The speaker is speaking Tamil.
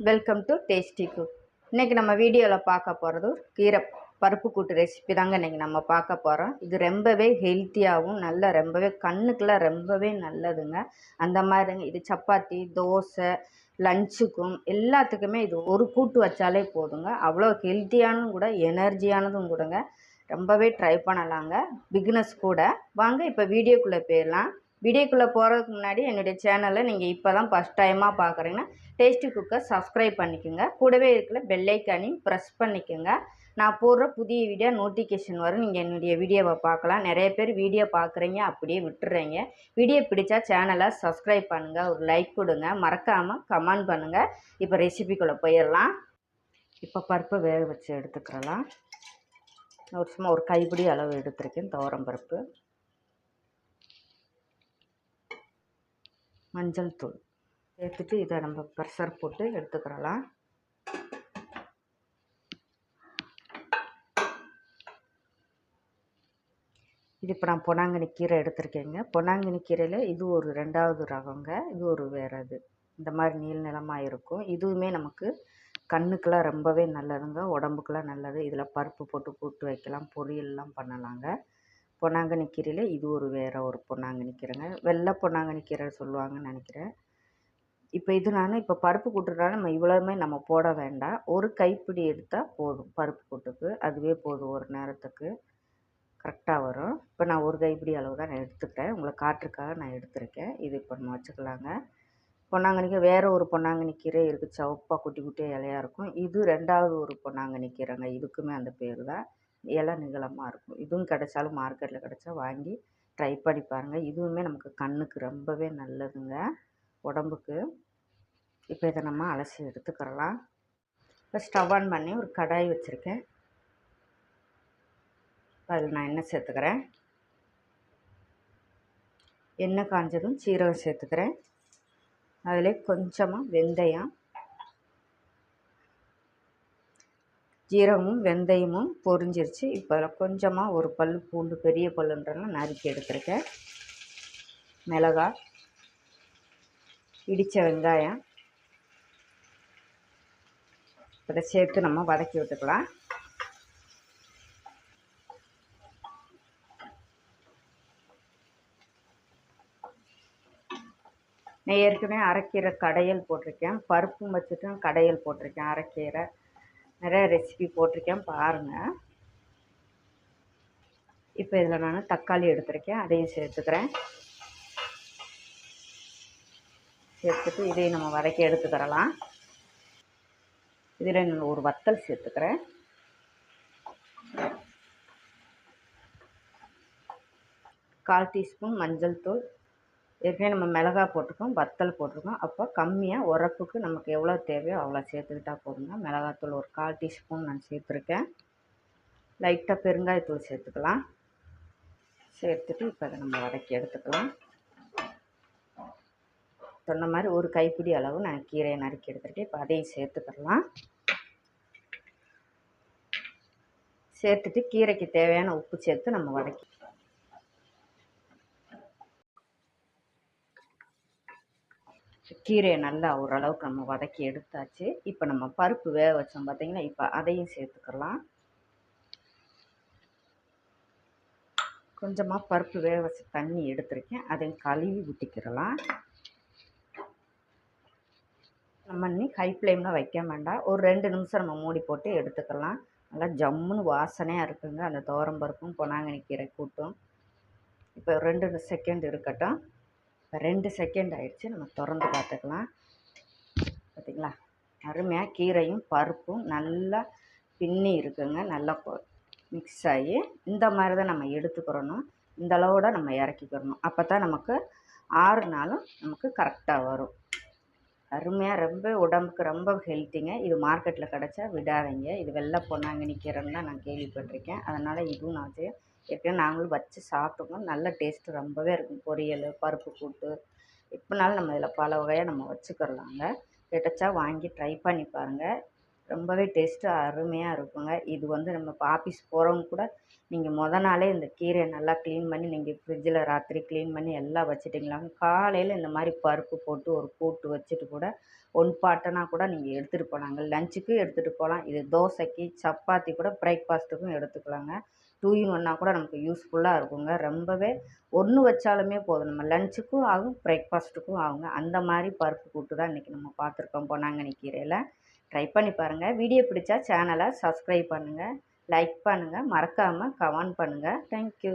வெல்கம் டு டேஸ்டி குக் இன்றைக்கி நம்ம வீடியோவில் பார்க்க போகிறது கீரை பருப்பு கூட்டு ரெசிபி தாங்க இன்றைக்கி நம்ம பார்க்க போகிறோம் இது ரொம்பவே ஹெல்த்தியாகவும் நல்ல ரொம்பவே கண்ணுக்கெலாம் ரொம்பவே நல்லதுங்க. அந்த மாதிரிங்க. இது சப்பாத்தி தோசை லஞ்சுக்கும் எல்லாத்துக்குமே இது ஒரு கூட்டு வச்சாலே போதுங்க. அவ்வளோ ஹெல்த்தியானதும் கூட எனர்ஜியானதும் கூடங்க. ரொம்பவே ட்ரை பண்ணலாங்க. பிக்னஸ் கூட. வாங்க இப்போ வீடியோக்குள்ளே போயிடலாம். வீடியோக்குள்ளே போகிறதுக்கு முன்னாடி என்னுடைய சேனலை நீங்கள் இப்போ தான் ஃபஸ்ட் டைமாக பார்க்குறீங்கன்னா டேஸ்டி குக்கர் சப்ஸ்கிரைப் பண்ணிக்கோங்க. கூடவே இருக்கிற பெல்லைக்கானையும் ப்ரெஸ் பண்ணிக்கோங்க. நான் போடுற புதிய வீடியோ நோட்டிஃபிகேஷன் வரும் நீங்கள் என்னுடைய வீடியோவை பார்க்கலாம். நிறைய பேர் வீடியோ பார்க்குறீங்க அப்படியே விட்டுறீங்க. வீடியோ பிடிச்சா சேனலை சப்ஸ்கிரைப் பண்ணுங்கள் ஒரு லைக் கொடுங்க. மறக்காமல் கமெண்ட் பண்ணுங்கள் இப்போ ரெசிபிக்குள்ளே போயிடலாம். இப்போ பருப்பை வேக வச்சு எடுத்துக்கிறலாம். ஒரு சும்மா ஒரு கைப்பிடி அளவு எடுத்திருக்கேன் துவரம் பருப்பு. மஞ்சள் தூள். சேர்த்துட்டு இதை நம்ம ப்ரெஷர் போட்டு எடுத்துக்கிறலாம். இது இப்போ நான் பொன்னாங்கண்ணி கீரை எடுத்திருக்கேங்க. பொன்னாங்கண்ணி கீரையில் இது ஒரு ரெண்டாவது ரகங்க. இது ஒரு வேறு இது. இந்த மாதிரி நீள் நிலமாக இருக்கும். இதுவுமே நமக்கு கண்ணுக்கெல்லாம் ரொம்பவே நல்லதுங்க. உடம்புக்கெல்லாம் நல்லது. இதில் பருப்பு போட்டு கூட்டு வைக்கலாம். பொரியல்லாம் பண்ணலாங்க. பொன்னாங்கண்ணி கீரையில் இது ஒரு வேறு ஒரு பொன்னாங்கண்ணி கீரைங்க வெள்ளை பொன்னாங்கண்ணி கீரை சொல்லுவாங்கன்னு நினைக்கிறேன். இப்போ இது நான் இப்போ பருப்பு கூட்டுறதுனால நம்ம இவ்வளோமே நம்ம போட வேண்டாம். ஒரு கைப்பிடி எடுத்தால் போதும் பருப்பு கூட்டுக்கு. அதுவே போதும் ஒரு நேரத்துக்கு. கரெக்டாக வரும். இப்போ நான் ஒரு கைப்பிடி அளவு தான் நான் எடுத்துக்கிறேன் உங்களை காட்டுறதுக்காக நான் எடுத்திருக்கேன். இது இப்போ நம்ம வச்சுக்கலாங்க. பொன்னாங்கண்ணிக்கு வேறு ஒரு பொன்னாங்கண்ணி கீரை இருக்குது சவப்பாக குட்டி குட்டியாக இலையாக இருக்கும். இது ரெண்டாவது ஒரு பொன்னாங்கண்ணி கீரைங்க இதுக்குமே அந்த பேர் தான். இலை நீளமாக இருக்கும். இதுவும் கிடைச்சாலும் மார்க்கெட்டில் கிடைச்சா வாங்கி ட்ரை பண்ணி பாருங்கள் இதுவுமே நமக்கு கண்ணுக்கு ரொம்பவே நல்லதுங்க. உடம்புக்கு. இப்போ இதை நம்ம அலசி எடுத்துக்கிறலாம். இப்போ ஸ்டவ் ஆன் பண்ணி ஒரு கடாய் வச்சுருக்கேன். அதில் நான் எண்ணெய் சேர்த்துக்கிறேன். எண்ணெய் காஞ்சதும் சீரகம் சேர்த்துக்கிறேன். அதில் கொஞ்சமாக வெந்தயம் ஜீரகமும் வெந்தயமும் பொரிஞ்சிருச்சு. இப்போ அதில் கொஞ்சமாக ஒரு பல் பூண்டு பெரிய பல்லுன்றலாம் நறுக்கி எடுத்துருக்கேன். மிளகாய் இடித்த வெங்காயம். இதை சேர்த்து நம்ம வதக்கி விட்டுக்கலாம். நான் ஏற்கனவே அரைக்கீரை கடையல் போட்டிருக்கேன். பருப்பும் வச்சுட்டும் கடையல் போட்டிருக்கேன். அரைக்கீரை நிறைய ரெசிபி போட்டிருக்கேன் பாருங்கள் இப்போ இதில் நான் தக்காளி எடுத்திருக்கேன் அதையும் சேர்த்துக்கிறேன். சேர்த்துட்டு இதையும் நம்ம வதக்கி எடுத்துக்கிறலாம். இதில் நான் ஒரு வத்தல் சேர்த்துக்கிறேன். கால் டீஸ்பூன் மஞ்சள் தூள். ஏற்கனவே நம்ம மிளகா போட்டிருக்கோம் வத்தல் போட்டிருக்கோம். அப்போ கம்மியாக உரப்புக்கு நமக்கு எவ்வளோ தேவையோ அவ்வளோ சேர்த்துக்கிட்டா போதுங்க. மிளகாத்தூள் ஒரு கால் டீஸ்பூன் நான் சேர்த்துருக்கேன். லைட்டாக பெருங்காயத்தூள் சேர்த்துக்கலாம். சேர்த்துட்டு இப்போ அதை நம்ம வதக்கி எடுத்துக்கலாம். சொன்ன மாதிரி ஒரு கைப்பிடி அளவு நான் கீரையை நறுக்கி எடுத்துருக்கேன். இப்போ அதையும் சேர்த்துக்கலாம். சேர்த்துட்டு கீரைக்கு தேவையான உப்பு சேர்த்து நம்ம வதக்கி கீரையை நல்லா ஓரளவுக்கு நம்ம வதக்கி எடுத்தாச்சு. இப்போ நம்ம பருப்பு வேக வச்சோம் பார்த்திங்கன்னா இப்போ அதையும் சேர்த்துக்கலாம். கொஞ்சமாக பருப்பு வேக வச்ச தண்ணி எடுத்திருக்கேன். அதையும் கழுவி ஊற்றிக்கிறலாம் நம்ம இன்னி ஹை ஃப்ளேமில் வைக்க வேண்டாம். ஒரு ரெண்டு நிமிஷம் நம்ம மூடி போட்டு எடுத்துக்கலாம். நல்லா ஜம்முன்னு வாசனையாக இருக்குங்க. அந்த துவரம் பருப்பும் பொன்னாங்கண்ணி கீரை கூட்டும். இப்போ ரெண்டு செகண்ட் இருக்கட்டும். இப்போ ரெண்டு செகண்ட் ஆயிடுச்சு. நம்ம திறந்து பார்த்துக்கலாம் பார்த்திங்களா அருமையாக கீரையும் பருப்பும் நல்லா பின்னி இருக்குங்க. நல்லா மிக்ஸ் ஆகி இந்த மாதிரி தான் நம்ம எடுத்துக்கிறணும். இந்த அளவோட நம்ம இறக்கிக்கிறணும். அப்போ தான் நமக்கு ஆறு நாளும் நமக்கு கரெக்டாக வரும். அருமையாக ரொம்ப உடம்புக்கு ரொம்ப ஹெல்த்திங்க இது மார்க்கெட்டில் கிடச்சா விடாதீங்க. இது வெள்ளை பொன்னாங்கண்ணி கீரைன்னு தான் நான் கேள்விப்பட்டிருக்கேன். அதனால் இதுவும் நான் ஏற்கனவே நாங்களும் வச்சு சாப்பிட்டோங்க நல்ல டேஸ்ட்டு ரொம்பவே இருக்கும். பொரியல் பருப்பு கூட்டு. எப்படினாலும் நம்ம இதில் பல வகையாக நம்ம வச்சுக்கிறலாங்க. கிடச்சா வாங்கி ட்ரை பண்ணி பாருங்கள் ரொம்பவே டேஸ்ட்டு அருமையாக இருக்குங்க. இது வந்து நம்ம இப்போ ஆஃபீஸ் போகிறவங்க கூட நீங்கள் முத நாளே இந்த கீரையை நல்லா க்ளீன் பண்ணி நீங்கள் ஃப்ரிட்ஜில் ராத்திரி க்ளீன் பண்ணி எல்லாம் வச்சுட்டிங்களாங்க காலையில் இந்த மாதிரி பருப்பு போட்டு ஒரு கூட்டு வச்சுட்டு கூட ஒன் பாட்டனா கூட நீங்கள் எடுத்துகிட்டு போகலாங்க லஞ்சுக்கும் எடுத்துகிட்டு போகலாம் இது தோசைக்கு சப்பாத்தி கூட பிரேக்ஃபாஸ்ட்டுக்கும் எடுத்துக்கலாங்க. டூ இன் ஒன்னாக கூட நமக்கு யூஸ்ஃபுல்லாக இருக்குங்க. ரொம்பவே ஒன்று வச்சாலுமே போதும். நம்ம லன்ச்சுக்கும் ஆகும் பிரேக்ஃபாஸ்ட்டுக்கும் ஆகுங்க. அந்த மாதிரி பருப்பு கூட்டு தான் இன்றைக்கி நம்ம பார்த்துருக்கோம் பொன்னாங்கண்ணி கீரையில். ட்ரை பண்ணி பாருங்கள் வீடியோ பிடிச்சா சேனலை சப்ஸ்கிரைப் பண்ணுங்கள் லைக் பண்ணுங்கள் மறக்காமல் கமெண்ட் பண்ணுங்கள் தேங்க்யூ